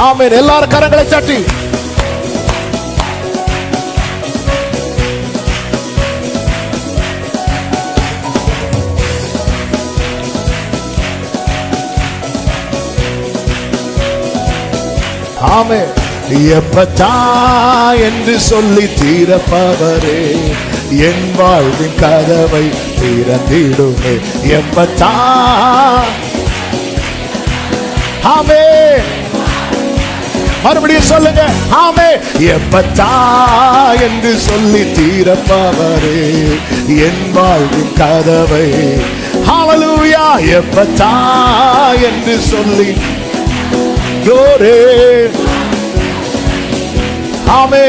ஆமென். எல்லாரும் கரங்களை சாட்டி. ஆமே எப்பத்தா என்று சொல்லி தீரப்பவரே என் வாழ்வின் கதவை திறந்திடுமே. எப்பத்தா ஆமே மறுபடியும் சொல்லுங்க ஆமே. எப்பத்தா என்று சொல்லி தீரப்பவரே என் வாழ்வின் கதவை. ஹalleluya எப்பத்தா என்று சொல்லி glory. ஆமே.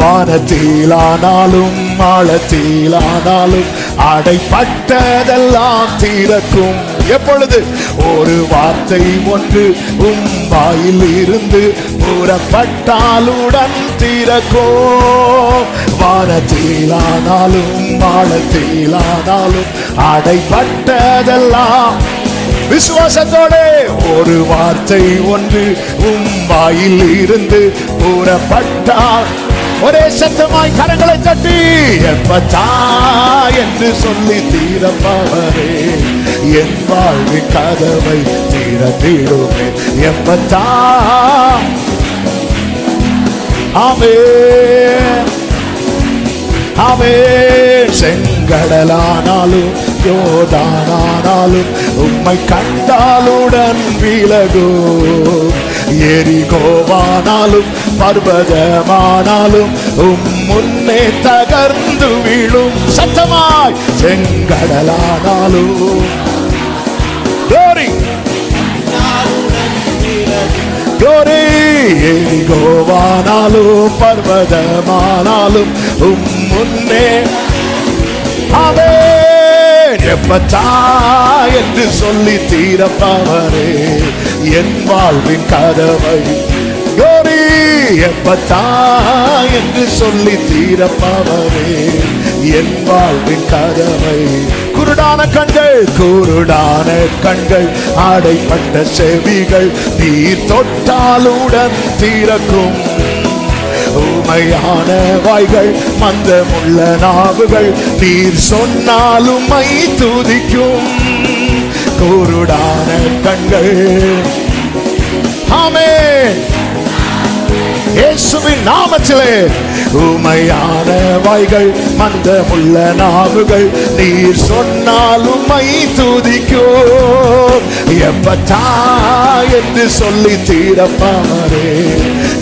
வானத்திலானாலும் ஆழத்திலானாலும் அடைப்பட்டதெல்லாம் தீரக்கும் எப்பொழுது? ஒரு வார்த்தை ஒன்று உம் வாயில் இருந்து புறப்பட்டாலுடன் திறக்கோ. வானத்திலானாலும் ஆழத்திலானாலும் அடைப்பட்டதெல்லாம் விசுவாசத்தோட ஒரு வார்த்தை ஒன்று உம் வாயில் இருந்து புறப்பட்டால் ஒரே சத்தமாய் கரங்களை தட்டி எப்பத்தா என்று சொல்லி தீரப்பவரே என் வாழ்வின் கதவை தீர தீரத்திடுமே எப்பத்தா ஆமே ஆமே செங்கடலானாலும் யோதானானாலும் உம்மை கண்டாலுடன் விலகும். எரிகோவானாலும் பர்வதமானாலும் உம் முன்னே தகர்ந்து விழும். சத்தமாய் செங்கடலானாலும். Glory! கோரி! எரிகோவானாலும் பர்வதமானாலும் உம் முன்னே எப்பத்தா என்று சொல்லி தீரப்பவரே என் வாழ்வின் கதவை கோரி எப்பத்தா என்று சொல்லி தீரப்பவரே என் வாழ்வின் கதவை குருடான கண்கள் குருடான கண்கள் ஆடைப்பட்ட செவிகள் நீர் தொட்டாலுடன் தீரக்கும் ஊமையான வாய்கள் மந்தமுள்ள நாவுகள் நீர் சொன்னாலும் மை துதிக்கும். கூருடான கண்கள். ஆமே. இயேசுவின் நாமத்திலே உமையான வாய்கள் மந்தமுள்ள நாவுகள் நீர் சொன்னாலும் மை துதிக்கோ எப்பத்தா என்று சொல்லி தீரப்பாரே.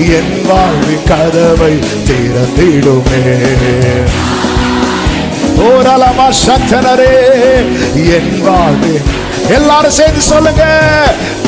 என் வாழ்வின் கதவை திறந்திடுமே. ஓரளமா சத்தனரே என் வாழ்வு. எல்லாரும் சேர்ந்து சொல்லுங்க.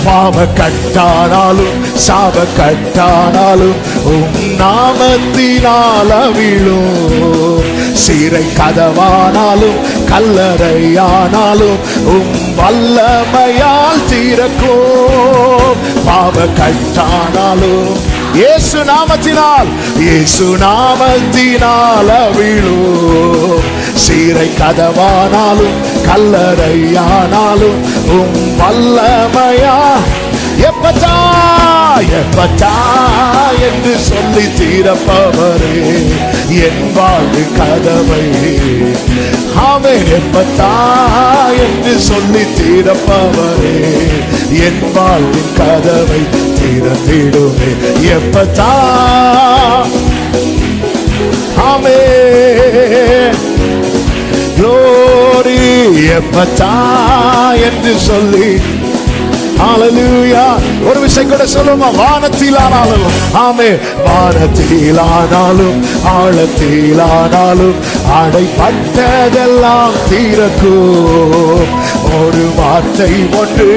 பாவ கட்டானாலும் சாப கட்டானாலும் உம் நாமத்தினால விழும் சீரை கதவானாலும் கல்லறையானாலும் உம் வல்லமையால் தீரக்கும் பாவ கட்டானாலும் இயேசு நாமத்தினால் இயேசு நாமத்தினால் விழும் சீரை கதவானாலும் கல்லறையானாலும் உம் வல்லமையா எப்பச்சா எப்பச்சா என்று சொல்லி தீரப்பவரே என் வாழ்வு கதவை. அவன் எப்பத்தா என்று சொல்லி தீரப்பவரே என் வாழ்வு கதவை திறந்திடுமே. எப்பத்தா ஆமே. Glory எப்பச்சா என்று சொல்லி ஹalleluya ஒரு விஷயம் கூட சொல்லுமா வானத்திலானாலும் ஆமே வானத்திலானாலும் ஆழத்திலானாலும் அடைப்பட்டதெல்லாம் தீரக்கும் ஒரு வார்த்தை ஒன்று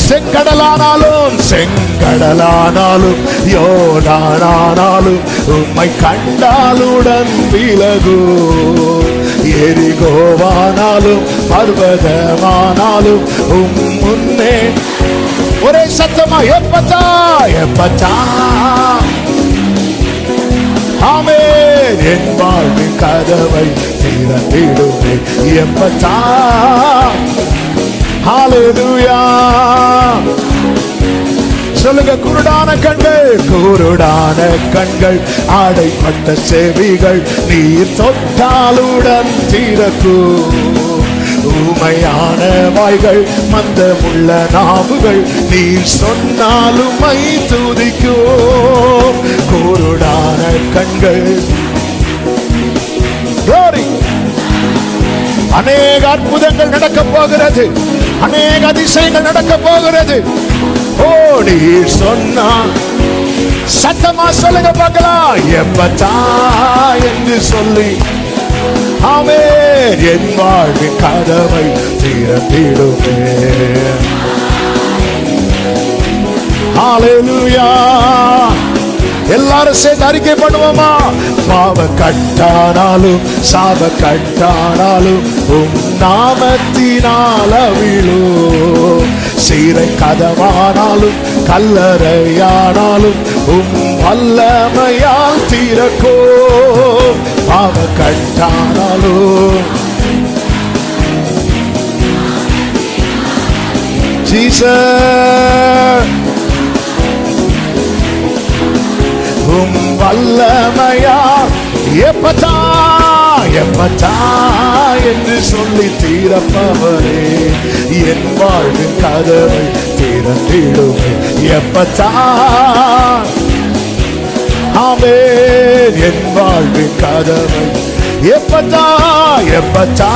செங்கடலானாலும் செங்கடலானாலும் யோடானானாலும் உம்மை கண்டாலுடன் விலகும் எரிகோவானாலும் பர்வதமானாலும் உம் முன்னே. ஒரே சத்தமா எப்பச்சா எப்பச்சா ஆமே என் வாழ்வின் கதவை திறந்திடுமே எப்பச்சா ஹalleluya சொல்லுங்க குருடான கண்கள். குருடான கண்கள் ஆடைப்பட்ட செவிகள். நீர் தொட்டாலுடன் திறக்கும். ஊமையான வாய்கள் மந்தமுள்ள நாவுகள். நீர் சொன்னாலும் மை துதிக்கும். குருடான கண்கள். அநேக அற்புதங்கள் நடக்க போகிறது. அநேக அதிசயங்கள் நடக்க போகிறது. ஓடி சொன்னா. சத்தமா சொல்லுங்க பார்க்கலாம். எப்பத்தா என்று சொல்லி. ஆமே என் வாழ்வின் கதவை திறந்திடுமே. ஹalleluya எல்லாரும் சேர்ந்து அறிக்கை பண்ணுவோமா? பாவ கட்டானாலும் சாப கட்டானாலும் உம் நாமத்தினால் அவிழும் சீரை கதவானாலும் கல்லறையானாலும் உம் வல்லமையால் தீரக்கோ பாவ கட்டானாலும். Jesus. வல்லமையா எப்பதா எப்பதா என்று சொல்லி தீரப்பவரே என் வாழ்வின் கதவை திறந்திடுமே. எப்பதா ஆமே என் வாழ்வின் கதவை. எப்பதா எப்பதா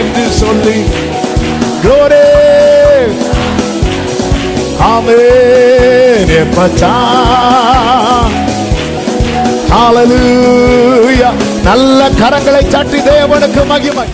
என்று சொல்லி glory. ஆமே எப்பதா நல்ல கரங்களை சாட்டி தேவனுக்கு மகிமை.